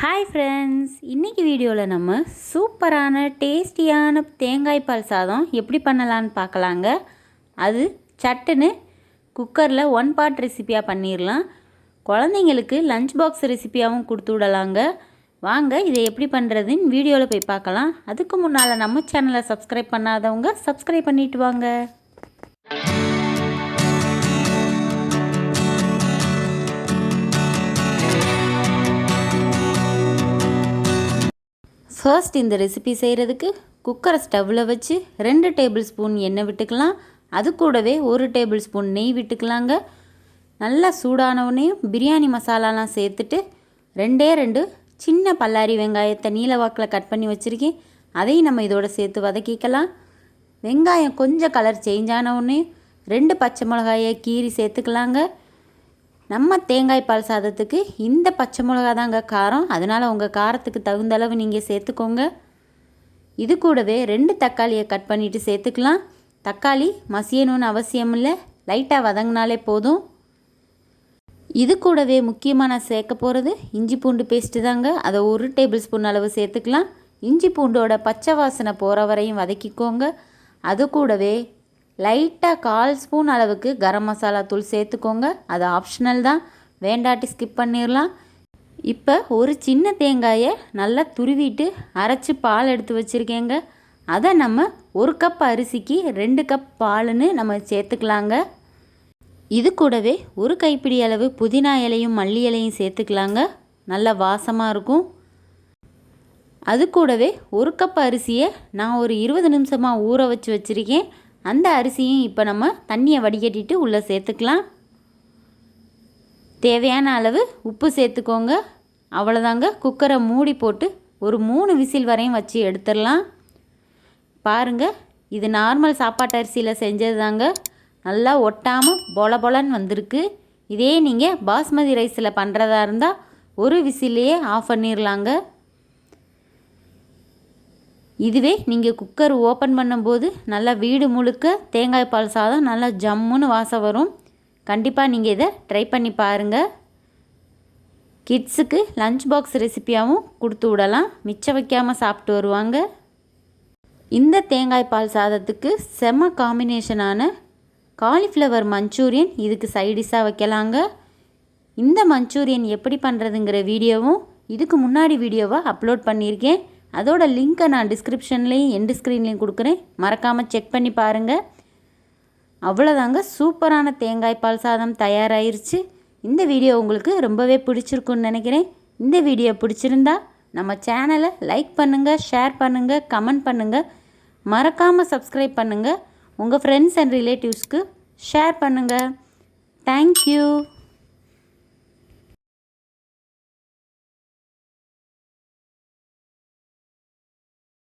Hi friends இன்றைக்கி வீடியோவில் நம்ம சூப்பரான டேஸ்டியான தேங்காய் பால் சாதம் எப்படி பண்ணலான்னு பார்க்கலாங்க. அது சட்டுன்னு குக்கரில் ஒன் பார்ட் ரெசிப்பியாக பண்ணிடலாம் குழந்தைங்களுக்கு லஞ்ச் பாக்ஸ் ரெசிப்பியாகவும் கொடுத்து விடலாங்க. வாங்க இதை எப்படி பண்ணுறதுன்னு வீடியோவில் போய் பார்க்கலாம். அதுக்கு முன்னால் நம்ம சேனலை சப்ஸ்கிரைப் பண்ணாதவங்க சப்ஸ்கிரைப் பண்ணிவிட்டு வாங்க. ஃபர்ஸ்ட் இந்த ரெசிபி செய்கிறதுக்கு குக்கரை ஸ்டவ்வில் வச்சு ரெண்டு டேபிள் ஸ்பூன் எண்ணெய் விட்டுக்கலாம். அது கூடவே ஒரு டேபிள் ஸ்பூன் நெய் விட்டுக்கலாங்க. நல்லா சூடானவுடனேயும் பிரியாணி மசாலாலாம் சேர்த்துட்டு ரெண்டே ரெண்டு சின்ன பல்லாரி வெங்காயத்தை நீல வாக்கில் கட் பண்ணி வச்சுருக்கேன். அதையும் நம்ம இதோட சேர்த்து வதக்கிக்கலாம். வெங்காயம் கொஞ்சம் கலர் சேஞ்ச் ஆனவுடனே ரெண்டு பச்சை மிளகாயை கீறி சேர்த்துக்கலாங்க. நம்ம தேங்காய் பால் சாதத்துக்கு இந்த பச்சை மிளகா தாங்க காரம். அதனால் உங்கள் காரத்துக்கு தகுந்த அளவு நீங்கள் சேர்த்துக்கோங்க. இது கூடவே ரெண்டு தக்காளியை கட் பண்ணிவிட்டு சேர்த்துக்கலாம். தக்காளி மசியணும்னு அவசியம் இல்லை. லைட்டாக வதங்கினாலே போதும். இது கூடவே முக்கியமாக நான் சேர்க்க போகிறது இஞ்சி பூண்டு பேஸ்ட்டு தாங்க. அதை ஒரு டேபிள் ஸ்பூன் அளவு சேர்த்துக்கலாம். இஞ்சி பூண்டோட பச்சை வாசனை போகிற வரையும் வதக்கிக்கோங்க. அது கூடவே லைட்டாக கால் ஸ்பூன் அளவுக்கு கரம் மசாலா தூள் சேர்த்துக்கோங்க. அது ஆப்ஷனல் தான். வேண்டாட்டி ஸ்கிப் பண்ணிடலாம் இப்போ ஒரு சின்ன தேங்காயை நல்லா துருவிட்டு அரைச்சி பால் எடுத்து வச்சுருக்கேங்க. அதை நம்ம ஒரு கப் அரிசிக்கு ரெண்டு கப் பாலுன்னு நம்ம சேர்த்துக்கலாங்க. இது கூடவே ஒரு கைப்பிடி அளவு புதினா இலையும் மல்லி இலையும் சேர்த்துக்கலாங்க. நல்ல வாசமாக இருக்கும். அது கூடவே ஒரு கப் அரிசியை நான் ஒரு இருபது நிமிஷமாக ஊற வச்சு வச்சுருக்கேன். அந்த அரிசியும் இப்போ நம்ம தண்ணியை வடிகட்டிட்டு உள்ளே சேர்த்துக்கலாம். தேவையான அளவு உப்பு சேர்த்துக்கோங்க. அவ்வளோதாங்க குக்கரை மூடி போட்டு ஒரு மூணு விசில் வரையும் வச்சு எடுத்துடலாம். பாருங்கள் இது நார்மல் சாப்பாட்டு அரிசியில் செஞ்சது தாங்க நல்லா ஒட்டாமல் பொல பொலன்னு வந்திருக்கு. இதே நீங்கள் பாஸ்மதி ரைஸில் பண்ணுறதா இருந்தால் ஒரு விசிலையே ஆஃப் பண்ணிடலாங்க இதுவே நீங்கள் குக்கர் ஓப்பன் பண்ணும்போது நல்லா வீடு முழுக்க தேங்காய் பால் சாதம் நல்லா ஜம்முன்னு வாசம் வரும். கண்டிப்பாக நீங்கள் இதை ட்ரை பண்ணி பாருங்கள் கிட்ஸுக்கு லஞ்ச் பாக்ஸ் ரெசிப்பியாகவும் கொடுத்து விடலாம். மிச்சம் வைக்காமல் சாப்பிட்டு வருவாங்க. இந்த தேங்காய் பால் சாதத்துக்கு செம்ம காம்பினேஷனான காலிஃப்ளவர் மஞ்சூரியன் இதுக்கு சைடிஷாக வைக்கலாங்க. இந்த மஞ்சூரியன் எப்படி பண்ணுறதுங்கிற வீடியோவும் இதுக்கு முன்னாடி வீடியோவை அப்லோட் பண்ணியிருக்கேன். அதோட லிங்க்கை நான் டிஸ்கிரிப்ஷன்லேயும் எண்டு ஸ்க்ரீன்லேயும் கொடுக்குறேன். மறக்காமல் செக் பண்ணி பாருங்கள் அவ்வளோதாங்க சூப்பரான தேங்காய் பால் சாதம் தயாராகிருச்சு இந்த வீடியோ உங்களுக்கு ரொம்பவே பிடிச்சிருக்குன்னு நினைக்கிறேன். இந்த வீடியோ பிடிச்சிருந்தா நம்ம சேனலை லைக் பண்ணுங்கள் ஷேர் பண்ணுங்கள் கமெண்ட் பண்ணுங்கள் மறக்காமல் சப்ஸ்கிரைப் பண்ணுங்கள் உங்கள் ஃப்ரெண்ட்ஸ் அண்ட் ரிலேட்டிவ்ஸ்க்கு ஷேர் பண்ணுங்கள் தேங்க்யூ